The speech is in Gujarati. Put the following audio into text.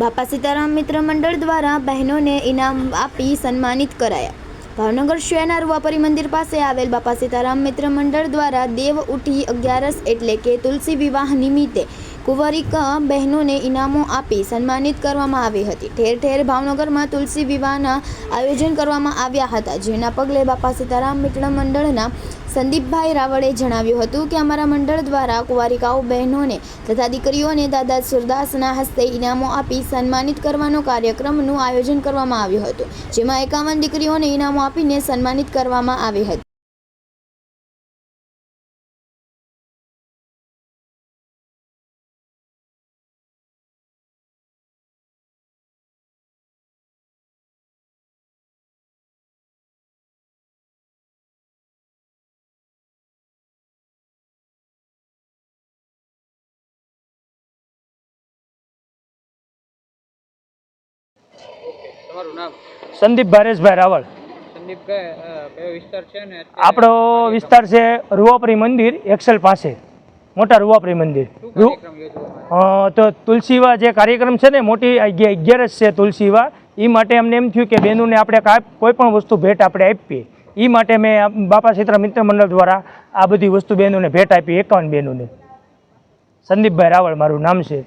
બાપા સીતારામ મિત્ર મંડળ દ્વારા બહેનોને ઇનામ આપી સન્માનિત કરાયા. ભાવનગર શહેરના રૂવાપરી મંદિર પાસે આવેલ બાપા સીતારામ મિત્ર મંડળ દ્વારા દેવ ઉઠી અગિયારસ એટલે કે તુલસી વિવાહ નિમિત્તે કુંવરિક બહેનોને ઇનામો આપી સન્માનિત કરવામાં આવી હતી. ઠેર ઠેર ભાવનગરમાં તુલસી વિવાહના આયોજન કરવામાં આવ્યા હતા, જેના પગલે બાપા સીતારામ મિત્ર મંડળના સંદીપભાઈ રાવળે જણાવ્યું હતું કે, અમારા મંડળ દ્વારા કુંવારિકાઓ બહેનોને તથા દીકરીઓને દાદા સુરદાસના હસ્તે ઇનામો આપી સન્માનિત કરવાનો કાર્યક્રમનું આયોજન કરવામાં આવ્યું હતું, જેમાં એકાવન દીકરીઓને ઇનામો આપીને સન્માનિત કરવામાં આવી હતી. તમારું નામ? સંદીપ ભારેશભાઈ રાવળ. સંદીપભાઈ કયો વિસ્તાર છે ને આપણો વિસ્તાર છે રૂવાપરી મંદિર એક્સેલ પાસે. મોટા રૂવાપરી મંદિર. તો તુલસીવા જે કાર્યક્રમ છે ને મોટી અગિયાર અગિયારસ છે તુલસીવા એ માટે અમને એમ થયું કે બહેનોને આપણે કોઈ પણ વસ્તુ ભેટ આપણે આપીએ. એ માટે મેં બાપા સીતરા મિત્ર મંડળ દ્વારા આ બધી વસ્તુ બહેનોને ભેટ આપી એકાવન બહેનોને સંદીપભાઈ રાવળ મારું નામ છે.